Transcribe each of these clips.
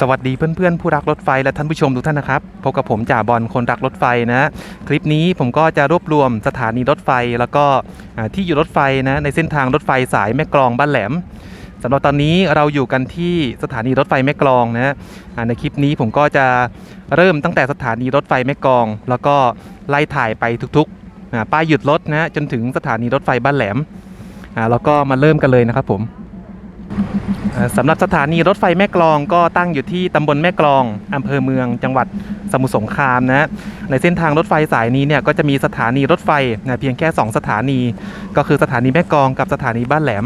สวัสดีเพื่อนๆ ผู้รักรถไฟและท่านผู้ชมทุกท่านนะครับพบกับผมจ่าบอลคนรักรถไฟนะคลิปนี้ผมก็จะรวบรวมสถานีรถไฟแล้วก็ที่อยู่รถไฟนะในเส้นทางรถไฟสายแม่กลองบ้านแหลมสำหรับตอนนี้เราอยู่กันที่สถานีรถไฟแม่กลองนะในคลิปนี้ผมก็จะเริ่มตั้งแต่สถานีรถไฟแม่กลอง แล้วก็ไล่ถ่ายไปทุกๆป้ายหยุดรถนะจนถึงสถานีรถไฟบ้านแหลมแล้วก็มาเริ่มกันเลยนะครับผม สำหรับสถานีรถไฟแม่กลองก็ตั้งอยู่ที่ตำบลแม่กลองอำเภอเมืองจังหวัดสมุทรสงครามนะในเส้นทางรถไฟสายนี้เนี่ยก็จะมีสถานีรถไฟนะเพียงแค่ 2 สถานี ก็คือสถานีแม่กลองกับสถานีบ้านแหลม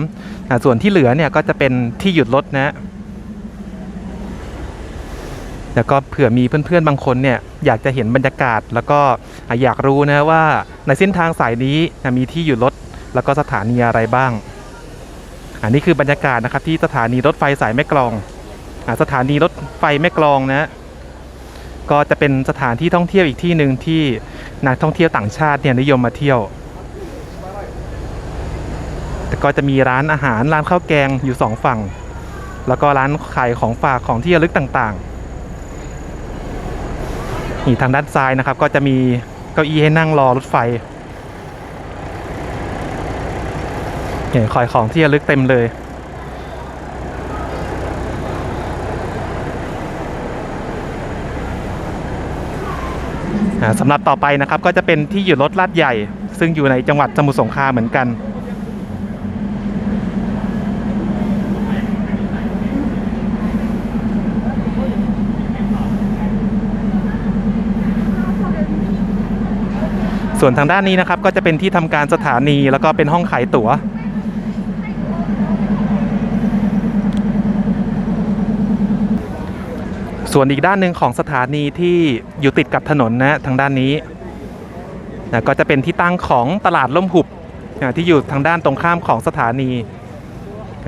อ่าส่วนที่เหลือเนี่ยก็จะเป็นที่หยุดรถนะแล้วก็เผื่อมีเพื่อนๆบางคนเนี่ยอยากจะเห็นบรรยากาศ แล้วก็อ่าอยากรู้นะว่าในเส้นทางสายนี้นะมีที่หยุดรถแล้วก็สถานีอะไรบ้าง อันนี้คือบรรยากาศนะครับที่สถานีรถไฟสายแม่กลองอสถานีรถไฟแม่กลองนะก็จะเป็นสถานที่ท่องเที่ยวอีกที่หนึ่งที่นักท่องเที่ยวต่างชาติเนี่ยนิยมมาเที่ยว แต่ก็จะมีร้านอาหารร้านข้าวแกงอยู่สองฝั่ง แล้วก็ร้านขายของฝากของที่ระลึกต่างๆนี่ทางด้านซ้ายนะครับก็จะมีเก้าอี้ให้นั่งรอรถไฟ เห็นคอยของที่ระลึกเต็มเลย สำหรับต่อไปนะครับ ก็จะเป็นที่อยู่รถลาดใหญ่ ซึ่งอยู่ในจังหวัดสมุทรสงครามเหมือนกันส่วนทางด้านนี้นะครับก็จะเป็นที่ทำการสถานีแล้วก็เป็นห้องขายตั๋ว ส่วนอีกด้านหนึ่งของสถานีที่อยู่ติดกับถนนนะทางด้านนี้นะก็จะเป็นที่ตั้งของตลาดล่มหุบนะที่อยู่ทางด้านตรงข้ามของสถานี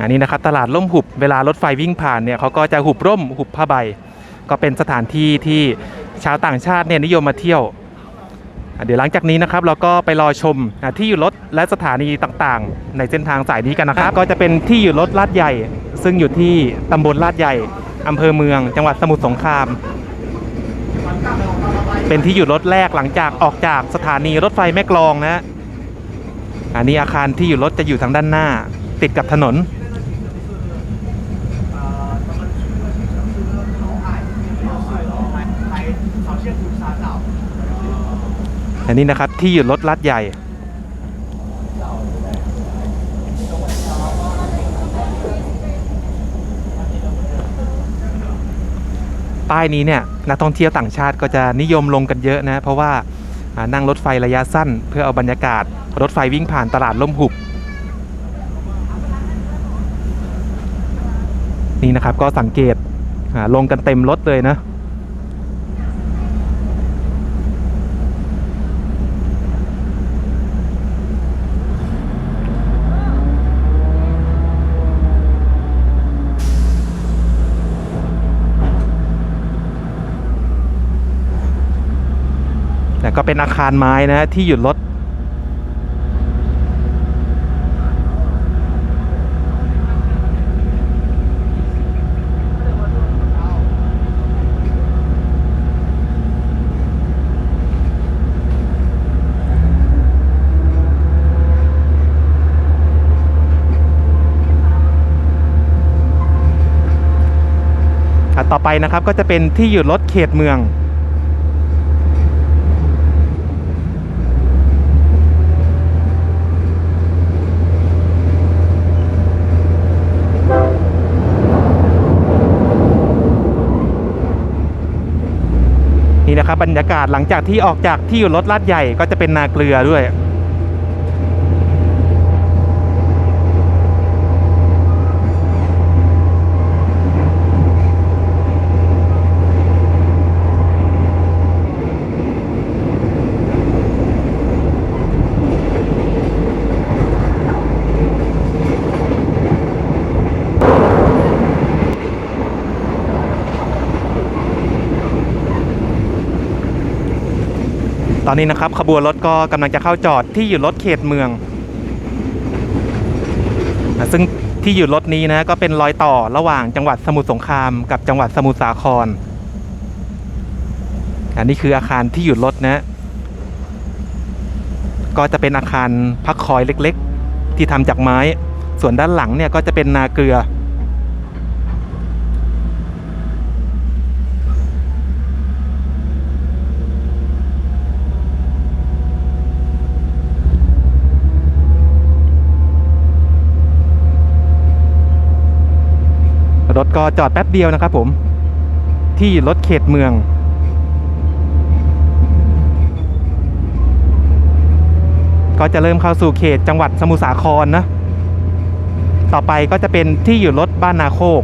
อันนี้นะครับตลาดล่มหุบเวลารถไฟวิ่งผ่านเนี่ยเขาก็จะหุบร่มหุบผ้าใบ ก็เป็นสถานที่ที่ชาวต่างชาติเนี่ยนิยมมาเที่ยว เดี๋ยวหลังจากนี้นะครับเราก็ไปรอชมที่อยู่รถและสถานีต่างๆ ในเส้นทางสายนี้กันนะครับ ก็จะเป็นที่อยู่รถลาดใหญ่ ซึ่งอยู่ที่ตำบลลาดใหญ่ อำเภอเมือง จังหวัดสมุทรสงคราม เป็นที่หยุดรถแรกหลังจากออกจากสถานีรถไฟแม่กลองนะอันนี้อาคารที่อยู่รถจะอยู่ทางด้านหน้า ติดกับถนน อันนี้นะครับที่หยุดรถลัดใหญ่ ป้ายนี้เนี่ยนักท่องเที่ยวต่างชาติก็จะนิยมลงกันเยอะนะเพราะว่านั่งรถไฟระยะสั้น เพื่อเอาบรรยากาศ รถไฟวิ่งผ่านตลาดล่มหุบนี่นะครับก็สังเกตลงกันเต็มรถเลยนะ แต่ก็เป็นอาคารไม้นะที่หยุดรถต่อไปนะครับก็จะเป็นที่หยุดรถเขตเมือง นี่นะครับบรรยากาศหลังจากที่ออกจากที่อยู่รถลาดใหญ่ก็จะเป็นนาเกลือด้วย อนนี้นะครับขบวนรถก็กำลังจะเข้าจอดที่อยู่รถเขตเมือง ซึ่งที่อยู่รถนี้นะก็เป็นรอยต่อระหว่างจังหวัดสมุทรสงครามกับจังหวัดสมุทรสาคร อันนี้คืออาคารที่อยู่รถนะ ก็จะเป็นอาคารพักคอยเล็ก ๆ ที่ทำจากไม้ ส่วนด้านหลังเนี่ยก็จะเป็นนาเกลือ ก็จอดแป๊บเดียวนะครับผม ที่รถเขตเมือง ก็จะเริ่มเข้าสู่เขตจังหวัดสมุทรสาครนะ ต่อไปก็จะเป็นที่อยู่รถบ้านนาโคก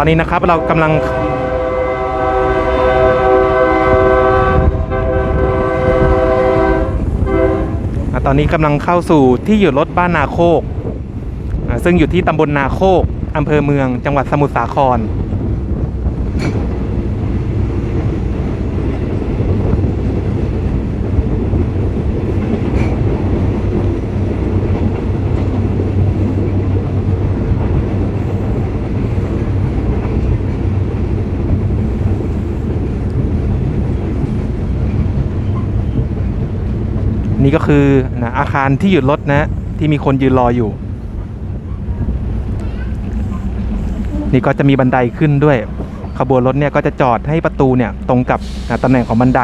ตอนนี้นะครับเรากำลังอตอนนี้กำลังเข้าสู่ที่อยู่รถบ้านนาโคก ซึ่งอยู่ที่ตำบลนาโคกอำเภอเมืองจังหวัดสมุทรสาคร นี่ก็คือนะอาคารที่หยุดรถนะที่มีคนยืนรออยู่ นี่ก็จะมีบันไดขึ้นด้วย ขบวนรถเนี่ยก็จะจอดให้ประตูเนี่ยตรงกับนะตำแหน่งของบันได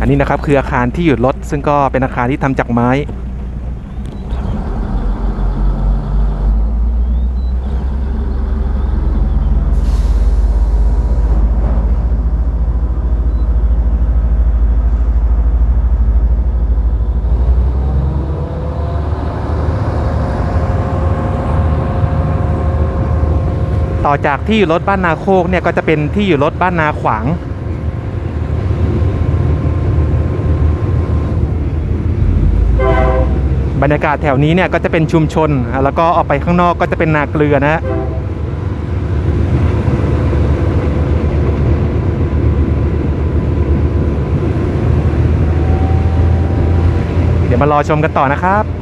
อันนี้นะครับคืออาคารที่หยุดรถซึ่งก็เป็นอาคารที่ทำจากไม้ ต่อจากที่อยู่รถบ้านนาโคกเนี่ยก็จะเป็นที่อยู่รถบ้านนาขวาง บรรยากาศแถวนี้เนี่ยก็จะเป็นชุมชน แล้วก็ออกไปข้างนอกก็จะเป็นนาเกลือนะฮะเดี๋ยวมารอชมกันต่อนะครับ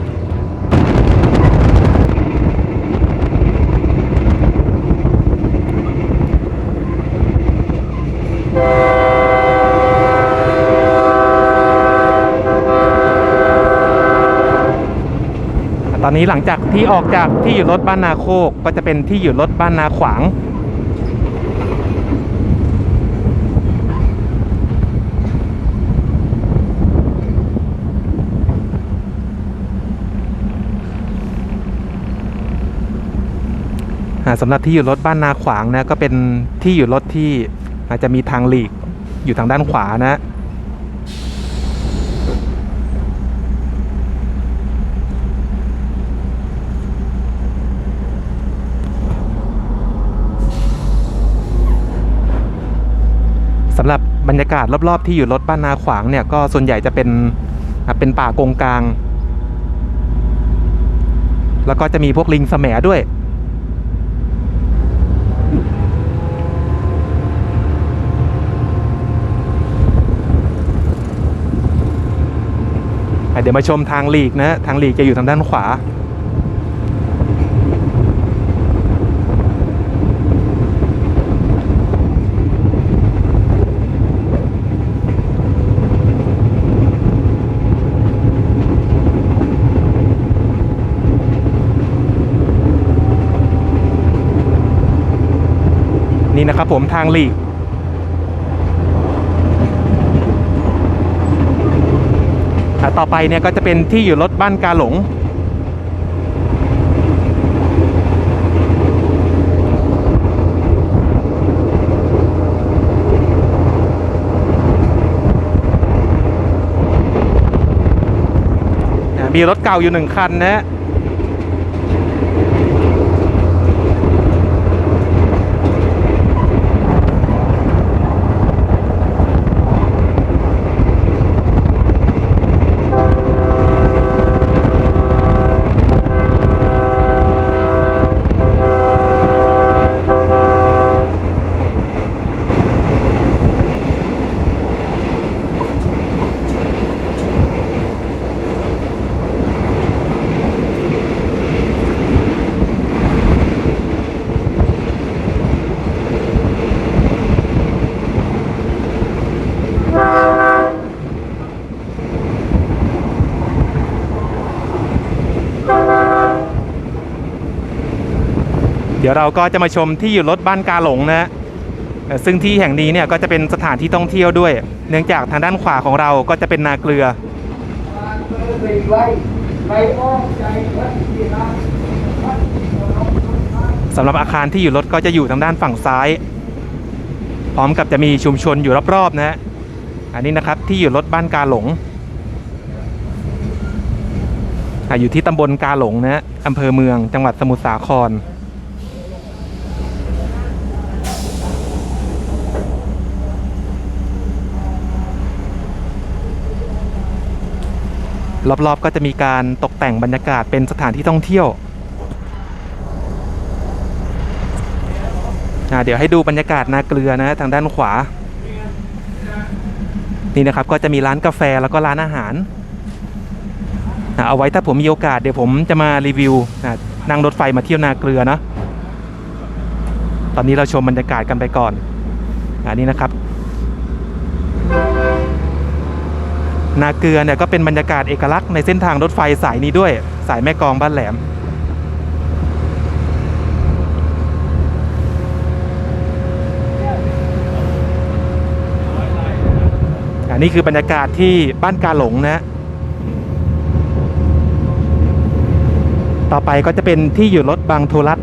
อนนี้หลังจากที่ออกจากที่อยู่รถบ้านนาโคกก็จะเป็นที่อยู่รถบ้านนาขวาง สำหรับที่อยู่รถบ้านนาขวางนะก็เป็นที่อยู่รถที่อาจจะมีทางหลีกอยู่ทางด้านขวานะ สำหรั บรรยากาศรอบๆที่อยู่รถบ้านนาขวางเนี่ยก็ส่วนใหญ่จะเป็นเป็นป่าโกงกลาง แล้วก็จะมีพวกลิงแสมด้วยเดี๋ยวมาชมทางหลีกนะทางหลีกจะอยู่ทางด้านขวา นี่นะครับผมทางหลีก ต่อไปเนี่ยก็จะเป็นที่อยู่รถบ้านกาหลง มีรถเก่าอยู่หนึ่งคันนะ ดี๋ยวเราก็จะมาชมที่อยู่รถบ้านกาหลงนะฮะซึ่งที่แห่งนี้เนี่ยก็จะเป็นสถานที่ท่องเที่ยวด้วย เนื่องจากทางด้านขวาของเราก็จะเป็นนาเกลือ สำหรับอาคารที่อยู่รถก็จะอยู่ทางด้านฝั่งซ้าย พร้อมกับจะมีชุมชนอยู่รอบๆนะฮะอันนี้นะครับที่อยู่รถบ้านกาหลงอะอยู่ที่ตำบลกาหลงนะฮะอำเภอเมืองจังหวัดสมุทรสาคร รอบๆ ก็จะมีการตกแต่งบรรยากาศเป็นสถานที่ท่องเที่ยวอะเดี๋ยวให้ดูบรรยากาศนาเกลือนะทางด้านขวา นี่นะครับก็จะมีร้านกาแฟแล้วก็ร้านอาหาร เอาไว้ถ้าผมมีโอกาสเดี๋ยวผมจะมารีวิวอะนั่งรถไฟมาเที่ยวนาเกลือนะ ตอนนี้เราชมบรรยากาศกันไปก่อนอันนี้นะครับ นาเกลือเนี่ยก็เป็นบรรยากาศเอกลักษณ์ในเส้นทางรถไฟสายนี้ด้วย สายแม่กองบ้านแหลมอันนี้คือบรรยากาศที่บ้านกาหลงนะต่อไปก็จะเป็นที่อยู่รถบางโทรัส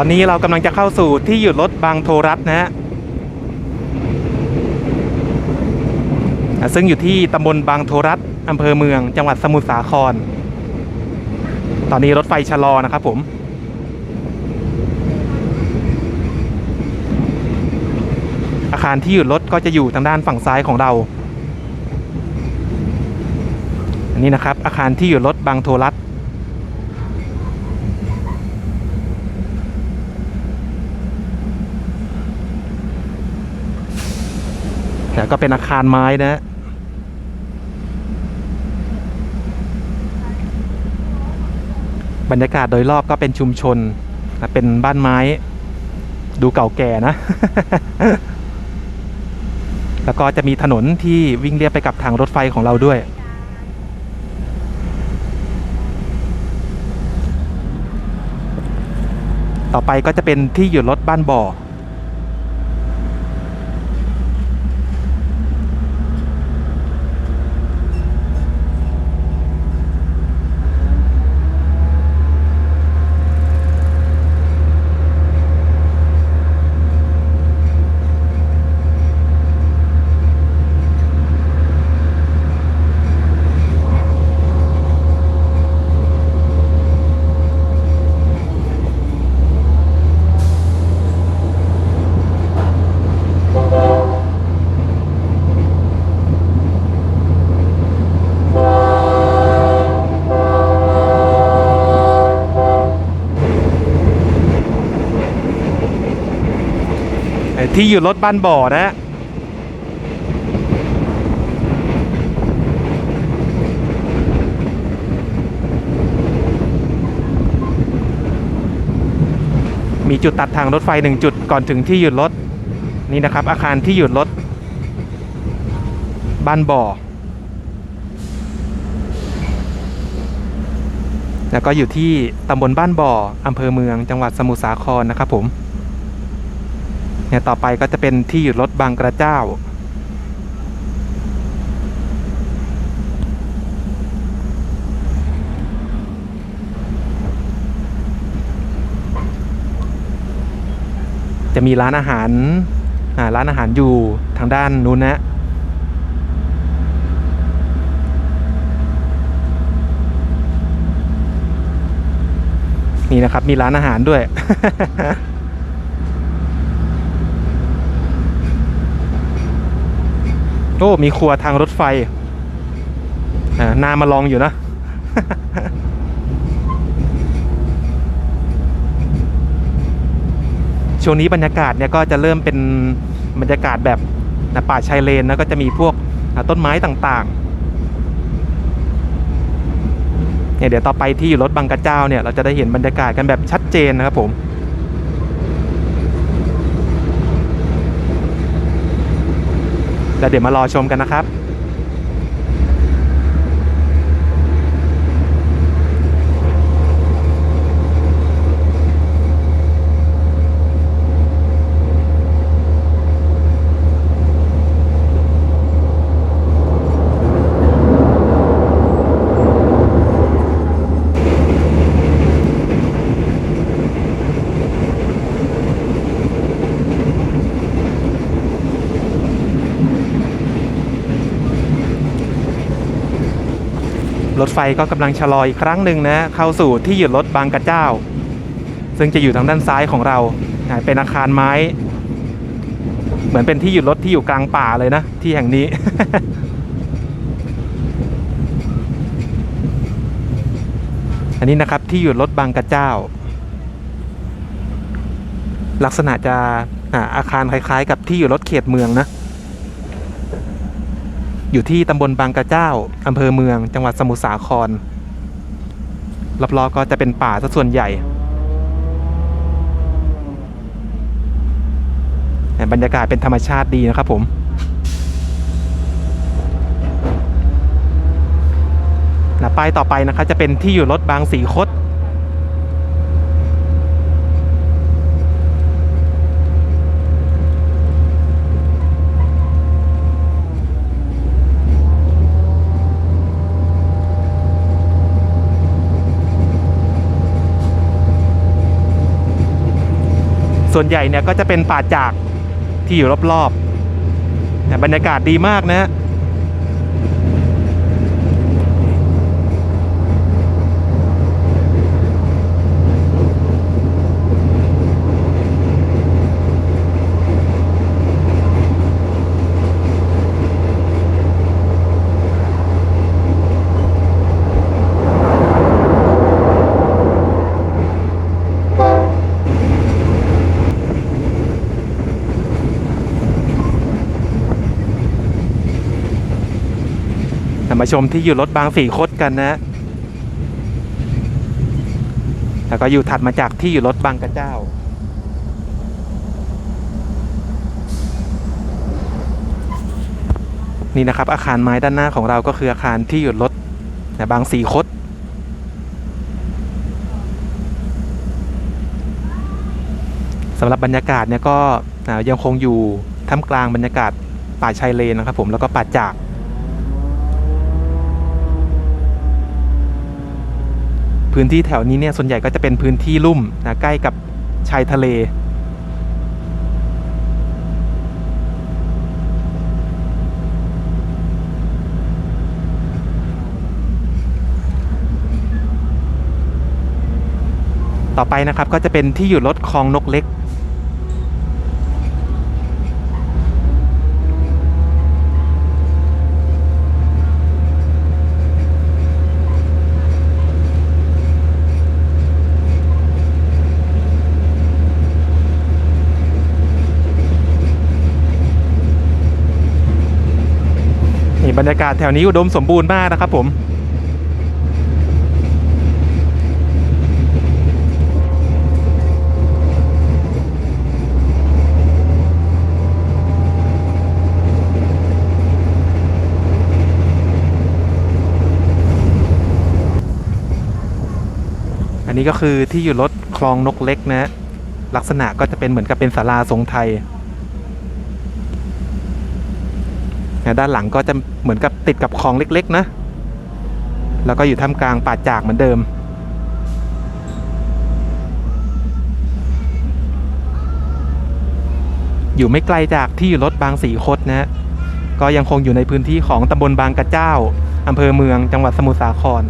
ตอนนี้เรากำลังจะเข้าสู่ที่หยุดรถบางโทรัสนะฮะอะซึ่งอยู่ที่ตำบลบางโทรัสอำเภอเมือง จังหวัดสมุทรสาคร ตอนนี้รถไฟชะลอนะครับผมอาคารที่หยุดรถก็จะอยู่ทางด้านฝั่งซ้ายของเรา อันนี้นะครับอาคารที่หยุดรถบางโทรัส แต่ก็เป็นอาคารไม้นะฮะบรรยากาศโดยรอบก็เป็นชุมชน เป็นบ้านไม้ ดูเก่าแก่นะ แล้วก็จะมีถนนที่วิ่งเรียบไปกับทางรถไฟของเราด้วยต่อไปก็จะเป็นที่หยุดรถบ้านบ่อ ที่อยู่รถบ้านบ่อนะฮะมีจุดตัดทางรถไฟหนึ่งจุดก่อนถึงที่หยุดรถนี่นะครับ อาคารที่หยุดรถบ้านบ่อ แล้วก็อยู่ที่ตำบลบ้านบ่ออำเภอเมืองจังหวัดสมุทรสาครนะครับผม เนี่ยต่อไปก็จะเป็นที่หยุดรถบางกระเจ้า จะมีร้านอาหารร้านอาหารอยู่ทางด้านนู้นนะนี่นะครับมีร้านอาหารด้วย โอ้มีครัวทางรถไฟนามาลองอยู่นะช่วงนี้บรรยากาศเนี่ยก็จะเริ่มเป็นบรรยากาศแบบป่าชายเลนนะก็จะมีพวกต้นไม้ต่างๆเนี่ยเดี๋ยวต่อไปที่อยู่รถบางกระเจ้าเนี่ยเราจะได้เห็นบรรยากาศกันแบบชัดเจนนะครับผม แล้วเดี๋ยวมารอชมกันนะครับ รถไฟก็กำลังชะลออีกครั้งหนึ่งนะ เข้าสู่ที่หยุดรถบางกระเจ้า ซึ่งจะอยู่ทางด้านซ้ายของเรา เป็นอาคารไม้ เหมือนเป็นที่หยุดรถที่อยู่กลางป่าเลยนะ ที่แห่งนี้ อันนี้นะครับที่หยุดรถบางกระเจ้า ลักษณะจะอาอาคารคล้ายๆ กับที่อยู่รถเขตเมืองนะ อยู่ที่ตำบลบางกระเจ้าอำเภอเมือง จังหวัดสมุทรสาครรอบๆก็จะเป็นป่าซะส่วนใหญ่บรรยากาศเป็นธรรมชาติดีนะครับผมนะป้ายต่อไปนะครับจะเป็นที่อยู่รถบางสีคด ส่วนใหญ่เนี่ยก็จะเป็นป่าจากที่อยู่รอบๆบรรยากาศดีมากนะฮะ มาชมที่อยู่รถบางสีคดกันนะ แล้วก็อยู่ถัดมาจากที่อยู่รถบางกระเจ้า นี่นะครับอาคารไม้ด้านหน้าของเราก็คืออาคารที่อยู่รถบางสีคดสำหรับบรรยากาศเนี่ยก็ยังคงอยู่ท่ามกลางบรรยากาศป่าชายเลนนะครับผมแล้วก็ป่าจาก พื้นที่แถวนี้เนี่ยส่วนใหญ่ก็จะเป็นพื้นที่ลุ่มนะใกล้กับชายทะเล ต่อไปนะครับก็จะเป็นที่อยู่รถคลองนกเล็ก บรรยากาศแถวนี้อุดมสมบูรณ์มากนะครับผมอันนี้ก็คือที่อยู่รถคลองนกเล็กนะ ลักษณะก็จะเป็นเหมือนกับเป็นศาลาทรงไทย นะ ด้านหลังก็จะเหมือนกับติดกับคลองเล็ก ๆ นะ แล้วก็อยู่ท่ามกลางป่าจากเหมือนเดิม อยู่ไม่ไกลจากที่อยู่รถบางสีคดนะก็ยังคงอยู่ในพื้นที่ของตำบลบางกระเจ้าอำเภอเมืองจังหวัดสมุทรสาคร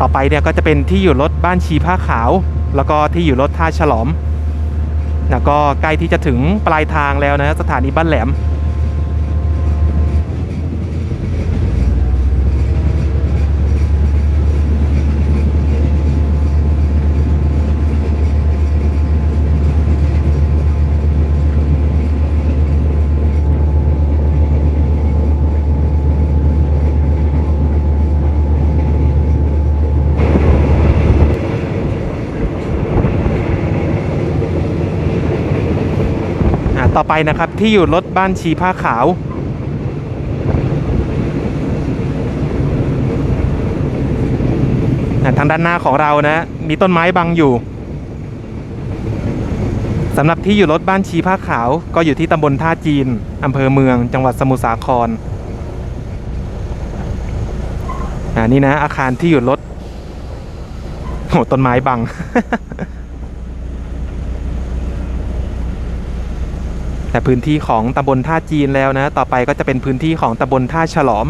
ต่อไปเนี่ยก็จะเป็นที่อยู่รถบ้านชีผ้าขาว แล้วก็ที่อยู่รถท่าฉลอม แล้วก็ใกล้ที่จะถึงปลายทางแล้วนะสถานีบ้านแหลม ต่อไปนะครับที่อยู่รถบ้านชีผ้าขาว ทางด้านหน้าของเรานะ มีต้นไม้บังอยู่สำหรับที่อยู่รถบ้านชีผ้าขาวก็อยู่ที่ตำบลท่าจีนอำเภอเมือง จังหวัดสมุทรสาครอ่านี่นะ อาคารที่อยู่รถโหต้นไม้บัง แต่พื้นที่ของตำบลท่าจีนแล้วนะ ต่อไปก็จะเป็นพื้นที่ของตำบลท่าฉลอม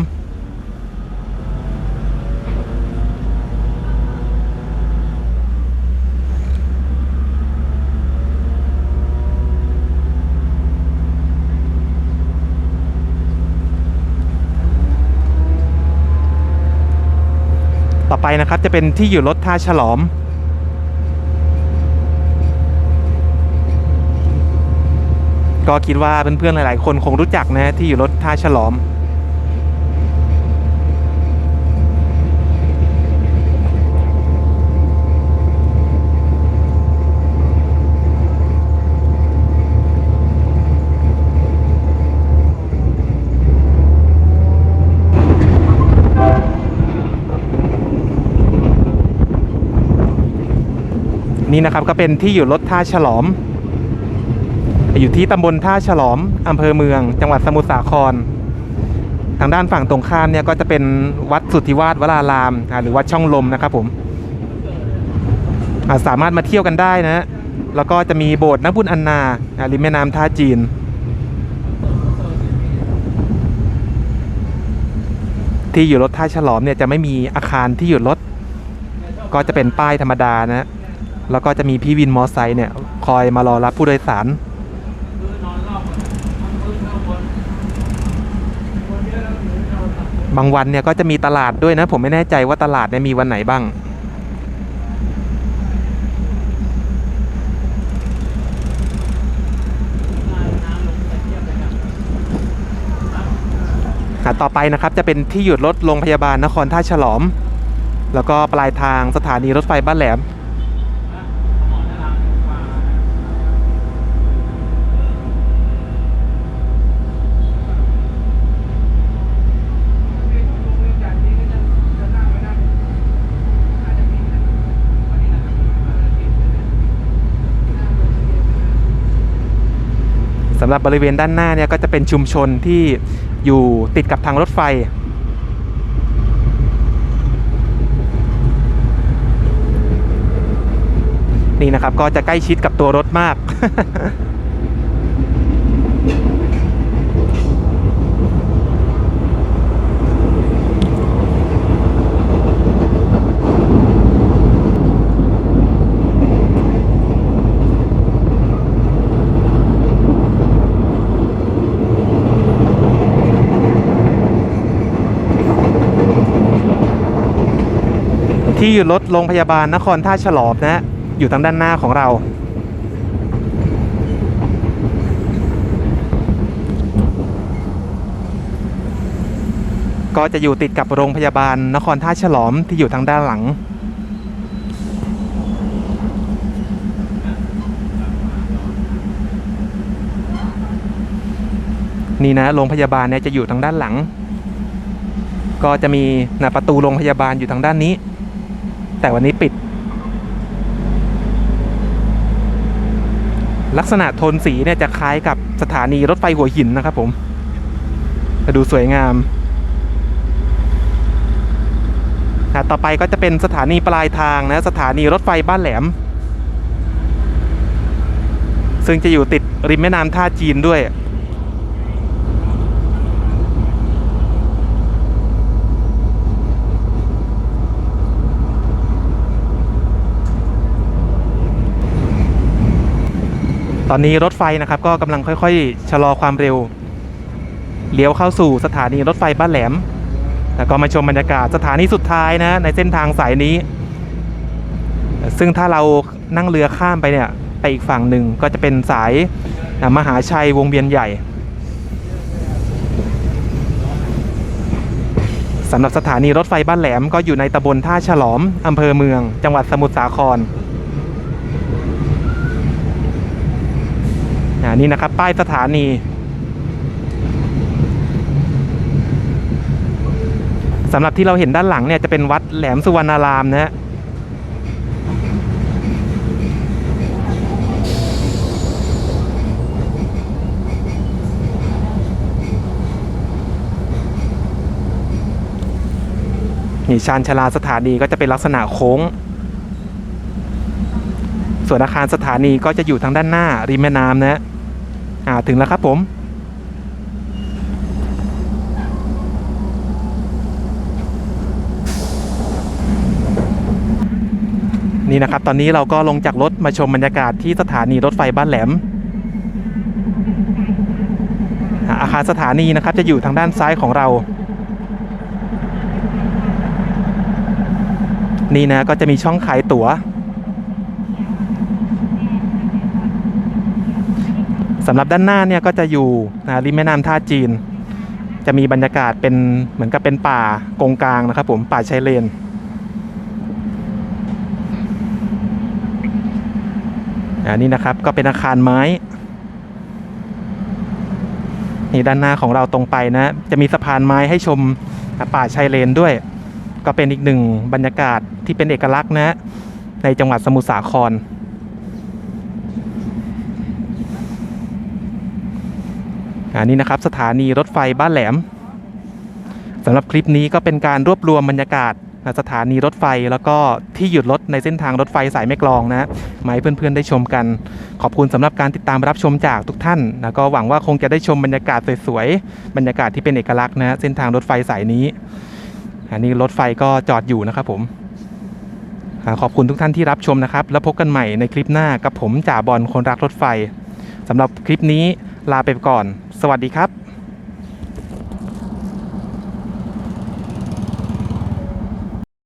ต่อไปนะครับจะเป็นที่อยู่รถท่าฉลอม ก็คิดว่าเพื่อนๆหลาย ๆ คนคงรู้จักนะที่อยู่รถท่าฉลอม นี่นะครับก็เป็นที่อยู่รถท่าฉลอม อยู่ที่ตำบลท่าฉลอมอำเภอเมือง จังหวัดสมุทรสาคร ทางด้านฝั่งตรงข้ามเนี่ยก็จะเป็นวัดสุทธิวาสวราราม หรือวัดช่องลมนะครับผมสามารถมาเที่ยวกันได้นะแล้วก็จะมีโบสถ์นักบุญอันนาอ่าริมแม่น้ำท่าจีน ที่อยู่รถท่าฉลอมเนี่ยจะไม่มีอาคารที่อยู่รถ ก็จะเป็นป้ายธรรมดานะแล้วก็จะมีพี่วินมอไซค์เนี่ยคอยมารอรับผู้โดยสาร บางวันเนี่ยก็จะมีตลาดด้วยนะ ผมไม่แน่ใจว่าตลาดเนี่ยมีวันไหนบ้าง ต่อไปนะครับจะเป็นที่หยุดรถโรงพยาบาลนครท่าฉลอม แล้วก็ปลายทางสถานีรถไฟบ้านแหลมำหรับบริเวณด้านหน้าเนี่ยก็จะเป็นชุมชนที่อยู่ติดกับทางรถไฟ นี่นะครับก็จะใกล้ชิดกับตัวรถมาก ที่อยู่รถโรงพยาบาลนครท่าฉลอมนะ อยู่ทางด้านหน้าของเรา ก็จะอยู่ติดกับโรงพยาบาลนครท่าฉลอมที่อยู่ทางด้านหลังนี่นะโรงพยาบาลเนี่ยจะอยู่ทางด้านหลัง ก็จะมีนะประตูโรงพยาบาลอยู่ทางด้านนี้ แต่วันนี้ปิด ลักษณะโทนสีเนี่ยจะคล้ายกับสถานีรถไฟหัวหินนะครับผมจะดูสวยงามอะต่อไปก็จะเป็นสถานีปลายทางนะสถานีรถไฟบ้านแหลม ซึ่งจะอยู่ติดริมแม่น้ำท่าจีนด้วย อนนี้รถไฟนะครับก็กำลังค่อยๆ ชะลอความเร็ว เลี้ยวเข้าสู่สถานีรถไฟบ้านแหลม แล้วก็มาชมบรรยากาศสถานีสุดท้ายนะในเส้นทางสายนี้ ซึ่งถ้าเรานั่งเรือข้ามไปเนี่ยไปอีกฝั่งหนึ่งก็จะเป็นสายมหาชัยวงเวียนใหญ่สำหรับสถานีรถไฟบ้านแหลมก็อยู่ในตำบลท่าฉลอมอำเภอเมือง จังหวัดสมุทรสาคร อ่า นี่นะครับ ป้ายสถานี สำหรับที่เราเห็นด้านหลังเนี่ยจะเป็นวัดแหลมสุวรรณารามนะฮะนี่ชานชาลาสถานีก็จะเป็นลักษณะโค้ง ส่วนอาคารสถานีก็จะอยู่ทางด้านหน้าริมแม่น้ำนะฮะ อ่าถึงแล้วครับผมนี่นะครับ ตอนนี้เราก็ลงจากรถมาชมบรรยากาศที่สถานีรถไฟบ้านแหลม อาอาคารสถานีนะครับจะอยู่ทางด้านซ้ายของเรา นี่นะก็จะมีช่องขายตั๋ว สำหรับด้านหน้าเนี่ยก็จะอยู่นะริมแม่น้ำท่าจีน จะมีบรรยากาศเป็นเหมือนกับเป็นป่ากงกลางนะครับผมป่าชายเลนอันนี้นะครับก็เป็นอาคารไม้นี่ด้านหน้าของเราตรงไปนะ จะมีสะพานไม้ให้ชมป่าชายเลนด้วย ก็เป็นอีกหนึ่งบรรยากาศที่เป็นเอกลักษณ์นะ ในจังหวัดสมุทรสาคร อันนี้นะครับสถานีรถไฟบ้านแหลมสำหรับคลิปนี้ก็เป็นการรวบรวมบรรยากาศสถานีรถไฟแล้วก็ที่หยุดรถในเส้นทางรถไฟสายแม่กลองนะมาให้เพื่อนๆได้ชมกัน ขอบคุณสำหรับการติดตามรับชมจากทุกท่านแล้วก็หวังว่าคงจะได้ชมบรรยากาศสวยๆบรรยากาศที่เป็นเอกลักษณ์นะเส้นทางรถไฟสายนี้อันนี้รถไฟก็จอดอยู่นะครับผมขอบคุณทุกท่านที่รับชมนะครับ แล้วพบกันใหม่ในคลิปหน้ากับผมจ่าบอลคนรักรถไฟสำหรับคลิปนี้ลาไปก่อน สวัสดีครับ